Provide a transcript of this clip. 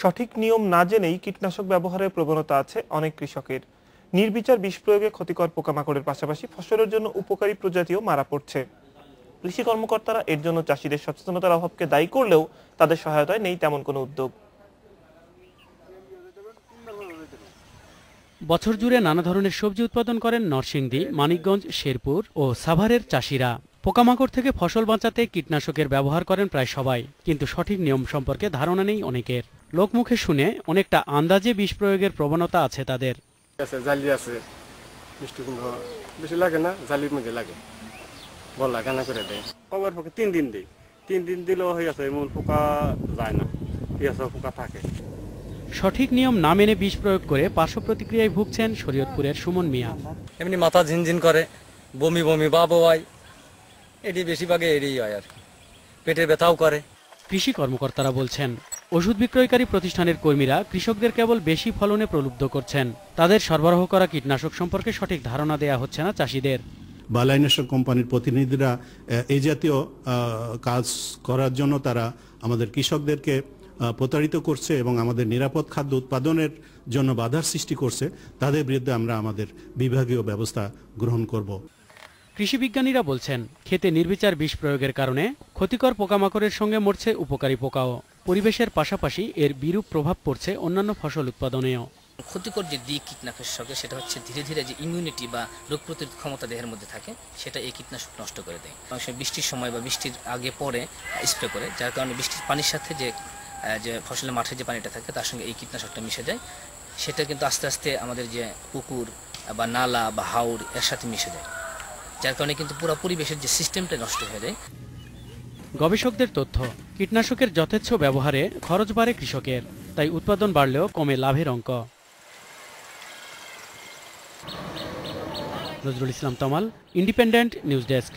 সঠিক নিয়ম না জেনেই কীটনাশক ব্যবহারের প্রবণতা আছে অনেক কৃষকের। নির্বিচার বিষ প্রয়োগে ক্ষতিকর পোকামাকড়ের পাশাপাশি ফসলের জন্য উপকারী প্রজাতিও মারা পড়ছে। কৃষি কর্মকর্তারা এর জন্য চাষিদের সচেতনতার অভাবকে দায়ী করলেও তাদের সহায়তায় নেই তেমন কোনো উদ্যোগ। বছর জুড়ে নানা ধরনের সবজি উৎপাদন করেন নরসিংদী, মানিকগঞ্জ, শেরপুর ও সাভারের চাষিরা। পোকামাকড় থেকে ফসল বাঁচাতে কীটনাশকের ব্যবহার করেন প্রায় সবাই, কিন্তু সঠিক নিয়ম সম্পর্কে ধারণা নেই অনেকের। লোকমুখে শুনে অনেকটা আন্দাজে বিষ প্রয়োগের প্রবণতা আছে তাদের। আছে জালি আছে মিষ্টি কুমড়ো বেশি লাগে না জালির মধ্যে লাগে। বলা কানা করে দেয়। কবার পক্ষে তিন দিন দিই। তিন দিন দিলেও হয়ে গেছে এমন পোকা যায় না। পোকা থাকে। সঠিক নিয়ম না মেনে বিষ প্রয়োগ করে পার্শ্ব প্রতিক্রিয়ায় ভুগছেন শরীয়তপুরের সুমন মিয়া। এমনি মাথা ঝিনঝিন করে বমি বমি ভাবও হয় এটি বেশিরভাগে এরই হয় আর কি। পেটের ব্যথাও করে। কৃষি কর্মকর্তারা বলছেন ওষুধ বিক্রয়কারী প্রতিষ্ঠানের কর্মীরা কৃষকদের কেবল বেশি ফলনে প্রলুব্ধ করছেন। তাদের সরবরাহ করা কীটনাশক সম্পর্কে সঠিক ধারণা দেয়া হচ্ছে না চাষিদের। বালাইনেশন কোম্পানির প্রতিনিধিরা এই জাতীয় কাজ করার জন্য তারা আমাদের কৃষকদেরকে প্রতারিত করছে এবং আমাদের নিরাপদ খাদ্য উৎপাদনের জন্য বাধার সৃষ্টি করছে। তাদের বিরুদ্ধে আমরা আমাদের বিভাগীয় ব্যবস্থা গ্রহণ করব। কৃষি বিজ্ঞানীরা বলছেন খেতে নির্বিচার বিষ প্রয়োগের কারণে ক্ষতিকর পোকামাকড়ের সঙ্গে মরছে উপকারী পোকাও। পরিবেশের পাশাপাশি এর বিরূপ প্রভাব পড়ছে অন্যান্য ফসল উৎপাদনেও। ক্ষতিকর যে দিক কীটনাশকের সেটা হচ্ছে ধীরে ধীরে যে ইমিউনিটি বা রোগ প্রতিরোধ ক্ষমতা দেহের মধ্যে থাকে, সেটা এই কীটনাশক নষ্ট করে দেয়। অনেক বৃষ্টির সময় বা বৃষ্টির আগে পরে স্প্রে করে, যার কারণে বৃষ্টির পানির সাথে যে যে ফসলের মাঠে যে পানিটা থাকে, তার সঙ্গে এই কীটনাশকটা মিশে যায়। সেটা কিন্তু আস্তে আস্তে আমাদের যে পুকুর বা নালা বা হাওর এর সাথে মিশে যায়। যার কারণে কিন্তু পুরো পরিবেশের যে সিস্টেমটা নষ্ট হয়ে যায়। গবেষকদের তথ্য, কীটনাশকের যথেচ্ছ ব্যবহারে খরচ বাড়ে কৃষকের, তাই উৎপাদন বাড়লেও কমে লাভের অঙ্ক। Nazrul Islam Tamal independent news desk